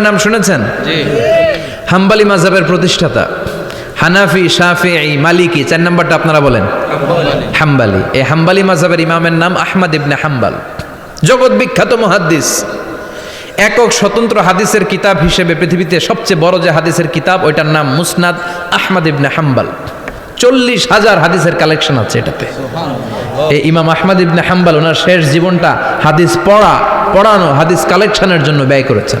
নাম শুনেছেন? হাম্বালি মাজাবের প্রতিষ্ঠাতা। হানাফি শাফি মালিকি চার নাম্বারটা আপনারা বলেন? হাম্বালি। এই হাম্বালি মাজাবের ইমামের নাম আহমদ ইবনে হাম্বাল। জগৎ বিখ্যাত মুহাদ্দিস। একক স্বতন্ত্র হাদিসের কিতাব হিসেবে পৃথিবীতে সবচেয়ে বড় যে হাদিসের কিতাব ওইটার নাম মুসনাদ আহমদ ইবনে হাম্বাল। চল্লিশ হাজার হাদিসের কালেকশন আছে এটাতে। এই ইমাম আহমদ ইবনে হাম্বাল ওনার শেষ জীবনটা হাদিস পড়া পড়ানো হাদিস কালেকশনের জন্য ব্যয় করেছেন।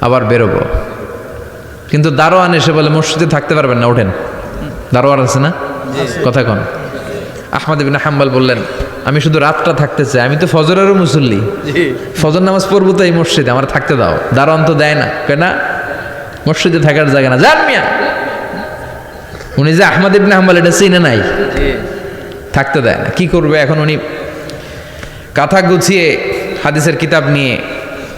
আবার বেরোবো। কিন্তু দারোয়ান এসে বলে মসজিদে থাকতে পারবেন না ওঠেন। দারোয়ান আছে না? কথা কন। আহমদ বিন হাম্বাল বললেন আমি শুধু রাতটা থাকতে চাই আমি তো ফজরেরও মুসল্লি। ফজর নামাজ পড়ব তো এই মসজিদে আমার থাকতে দাও। দারোয়ান তো দেয় না কেন মসজিদে থাকার জায়গা না। জান মিয়া। উনি যে আহমদ ইবনে হাম্বাল এটা চিনে নাই। থাকতে দেয় না। কি করবে এখন উনি? কাঁথা গুছিয়ে হাদিসের কিতাব নিয়ে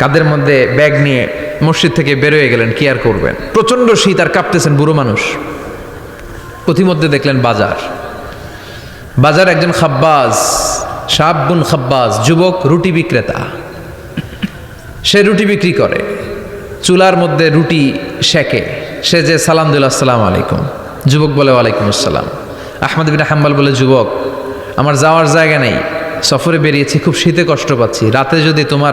কাদের মধ্যে ব্যাগ নিয়ে মসজিদ থেকে বেরোয় গেলেন, কি আর করবেন? প্রচণ্ড শীত আর কাঁপতেছেন বুড়ো মানুষ। পথিমধ্যে দেখলেন বাজার। বাজার একজন খাব্বাজ সাবুন খাব্বাজ, যুবক, রুটি বিক্রেতা। সে রুটি বিক্রি করে। চুলার মধ্যে রুটি শেখে সে যে সালাম দিল আসসালাম আলাইকুম। যুবক বলে, ওয়ালাইকুম আসসালাম। আহমদ বিন হাম্বাল বলে, যুবক, আমার যাওয়ার জায়গা নেই। সফরে বেরিয়েছি, খুব শীতে কষ্ট পাচ্ছি। রাতে যদি তোমার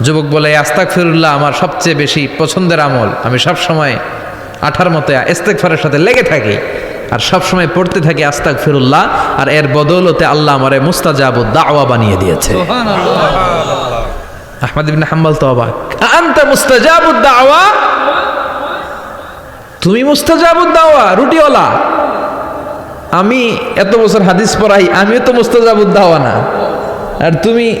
যুবক বলে আস্তাক ফিরুল্লাহ আমার সবচেয়ে বেশি পছন্দের আমল। আমি সব সময় আঠার মতো ইস্তেকফারের সাথে লেগে থাকি আর সব সময় পড়তে থাকি আস্তাক ফিরুল্লাহ আর এর বদৌলতে আল্লাহ আমারে মুস্তাজাবু দাওয়া বানিয়ে দিয়েছে। আহমদ ইবনে হাম্বাল তো অবাক। আনতা মুস্তাজাবু দাওয়া? তুমি রুটিওয়ালা। আমি এত বছর হাদিস পড়াই আমিও তো মুস্তাজাবুদ দাওয়া না। আর তুমি